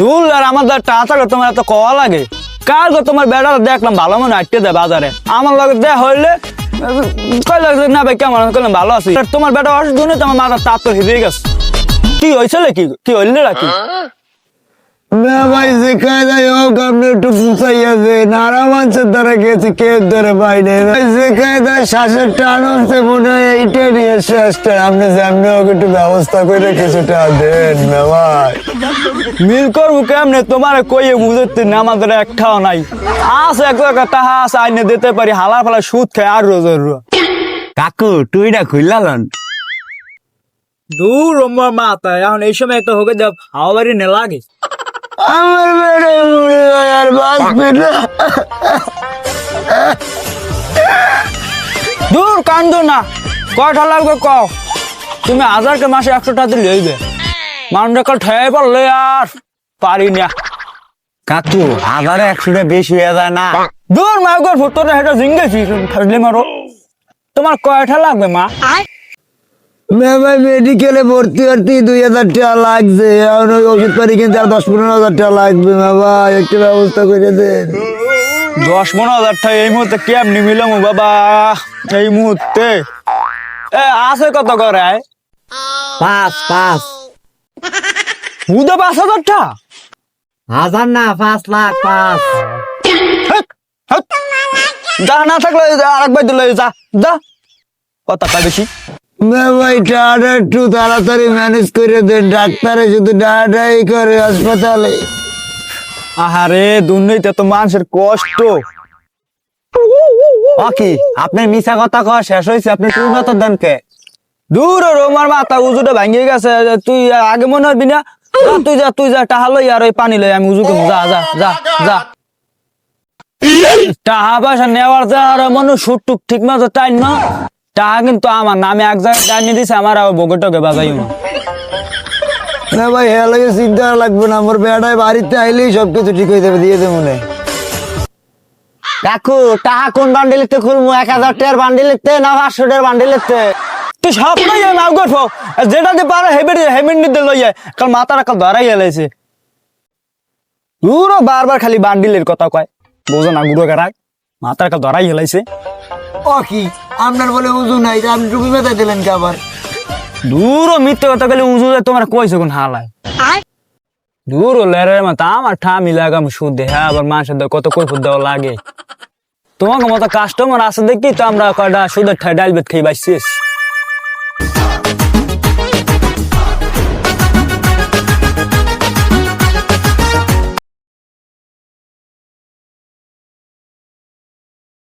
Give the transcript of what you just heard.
দূর আর আমার টাকা থাকলে তোমার এত কওয়া লাগে। কার গো তোমার বেড়া দেখলাম, ভালো মনে আটকে দেয় বাজারে। আমার লগে দেয়া হইলে কইলে না ভাই, কেমন করলাম ভালো আছি। তোমার বেটা নেই তোমার মাথা তাপ তো গেছে। কি হয়েছিল কি? কি হইলে নাকি না ভাই শেখায় যাই হোক আপনি একটু পুষাইয়া যে নারা মানুষের দ্বারা গেছে কে ধরে বাইরে ভাই শেখায় দেয় শ্বাসের টান হচ্ছে মনে হয় এইটা নিয়ে শ্বাসটা আপনি যেমনি হোক একটু ব্যবস্থা করে কিছুটা দেন না ভাই। মিল করব কেমনে? তোমার কইয়ে বুঝতে না আমাদের একটাও নাই। আছে এক একটা টাহা আছে আইনে দিতে পারি। হালা ফালা সুদ খায় আর রোজ রোজ কাকু টুইটা খুললালন দূর মাথা এখন এই সময় একটা হোকে যাব হাওয়া বাড়ি নে লাগে। আমার বেড়ে মুড়ে আর বাঁচবে না। দূর কান্দো না। কয়টা লাগবে ক তুমি হাজারকে মাসে একশো টাকা দিলে হইবে মানুষ কাল ঠেয়ে পড়লে আর পারি না। কাকু হাজারে একশোটা বেশি হয়ে যায় না। দূর মা গর ফুটরে হেটা জিঙ্গেছি থাকলে মারো। তোমার কয়টা লাগবে মা? ভাই মেডিকেলে ভর্তি হতে দুই হাজার টাকা লাগছে। এখন ওই ওষুধ পানি কিনতে আর দশ পনেরো হাজার টাকা লাগবে। ভাই একটু ব্যবস্থা করে দেন। দশ পনেরো হাজার টাকা এই মুহূর্তে কেমনি মিলাম বাবা? এই মুহূর্তে। এ আছে কত করে? আয়? পাঁচ পাঁচ। হুদে পাঁচ হাজার টাকা? হাজার না পাঁচ লাখ পাঁচ। যা না থাকলে আরেকবার দিলে যা যা। কথা কয় বেশি? কে? দূর রোমার মাথা, উজুটা গেছে। তুই, আগে মনে হবি না? তুই যা তুই যা, টাহা লই আর ওই পানি লই, আমি উজু করব। যা যা যা যা। টাহা পয়সা নেওয়ার যা, আর মনে সুট টুক ঠিক মতো টাইম না। টাহা কিন্তু আমার না আমি এক জায়গায় টাইম দিছে আমার আর বগে টকে বাজাই না। না ভাই হ্যাঁ লাগে চিন্তা লাগবে না আমার বেড়ায় বাড়িতে আইলেই সবকিছু ঠিক হয়ে যাবে দিয়ে দেবো মনে কাকু টাকা কোন বান্ডিলিতে খুলবো এক হাজার টাকার বান্ডিলিতে না পাঁচশো টাকার বান্ডিলিতে তুই সব লই যাই নাও করব যেটা দিয়ে পারে হেবেট হেমেট নিতে লই যায় কাল মাথাটা কাল ধরাই এলাইছে পুরো বারবার খালি বান্ডিলের কথা কয়। বোঝো না গুড়ো গারাক মাথার কাল ধরাই এলাইছে ও কি? আপনার বলে উজু নাই যে আপনি টুপি মেতাই দিলেন কি আবার? দূর মিথ্যে কথা গেলে উজু যায় তোমার কইছে কোন হালায়? দূর লেরে মা তা আমার ঠামি লাগাম সুদ দে হ্যাঁ আবার মানুষের দিয়ে কত কৈফত দেওয়া লাগে। তোমাকে মতো কাস্টমার আছে দেখি তো আমরা কয়টা সুদের ঠাই ডাল বেত খেয়ে বাঁচছিস